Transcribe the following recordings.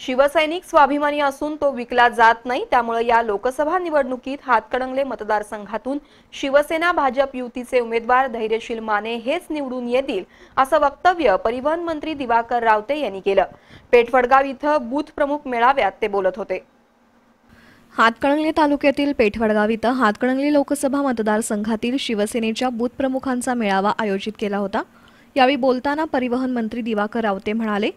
शिवसैनिक स्वाभिमानी असून तो विकला जात नाही त्यामुळे या लोकसभा निवडणुकीत हातकणंगले मतदारसंघातून शिवसेना भाजप युतीचे उमेदवार धैर्यशील माने हेच निवडून येतील असं वक्तव्य परिवहन मंत्री दिवाकर रावते यांनी केलं. पेठवडगाव इथं बूथ प्रमुख मेळाव्यात ते बोलत होते. हातकणंगले तालुक्यातील पेठवडगाव इथं हातकणंगले लोकसभा मतदारसंघातील शिवसेनेच्या बूथ प्रमुखांचा मेळावा आयोजित केला होता. यावेळी बोलताना परिवहन मंत्री दिवाकर रावते म्हणाले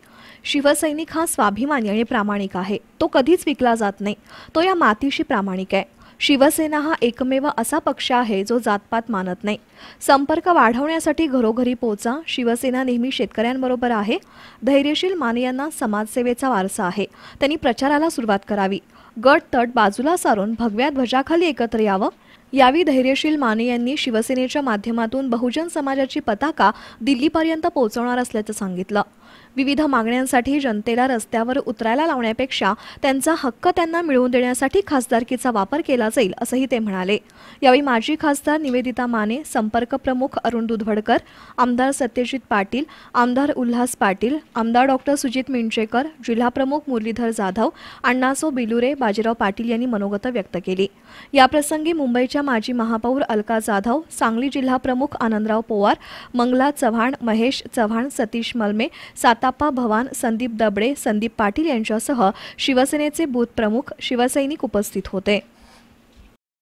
शिवसैनिक हा स्वाभिमानी आणि प्रामाणिक आहे. तो कधीच विकला जात नाही. तो या मातीशी प्रामाणिक आहे. शिवसेना हा एकमेव असा पक्ष आहे जो जातपात मानत नाही. संपर्क वाढवण्यासाठी घरोघरी पोहोचा शिवसेना नेहमी शेतकऱ्यांबरोबर आहे. धैर्यशील माने यांना समाजसेवेचा वारसा आहे. त्यांनी प्रचाराला सुरुवात करावी. गट तट बाजूला सारून भगव्या ध्वजाखाली एकत्र यावं. यावेळी धैर्यशील माने यांनी शिवसेनेच्या माध्यमातून बहुजन समाजाची पताका दिल्लीपर्यंत पोहोचवणार असल्याचं सांगितलं. विविध मागण्यांसाठी जनतेला रस्त्यावर उतरायला लावण्यापेक्षा त्यांचा हक्क त्यांना मिळवून देण्यासाठी खासदारकीचा वापर केला जाईल असंही ते म्हणाले. यावेळी माजी खासदार निवेदिता माने संपर्क प्रमुख अरुण दुधवडकर आमदार सत्यजित पाटील आमदार उल्हास पाटील आमदार डॉक्टर सुजित मिंचेकर जिल्हाप्रमुख मुरलीधर जाधव अण्णासो बिलुरे बाजीराव पाटील यांनी मनोगत व्यक्त केली. याप्रसंगी मुंबईच्या माजी महापौर अलका जाधव सांगली जिल्हाप्रमुख आनंदराव पोवार मंगला चव्हाण महेश चव्हाण सतीश मलमे साताप्पा भवान संदीप दबडे संदीप पाटील यांच्यासह शिवसेनेचे बूथ प्रमुख शिवसैनिक उपस्थित होते.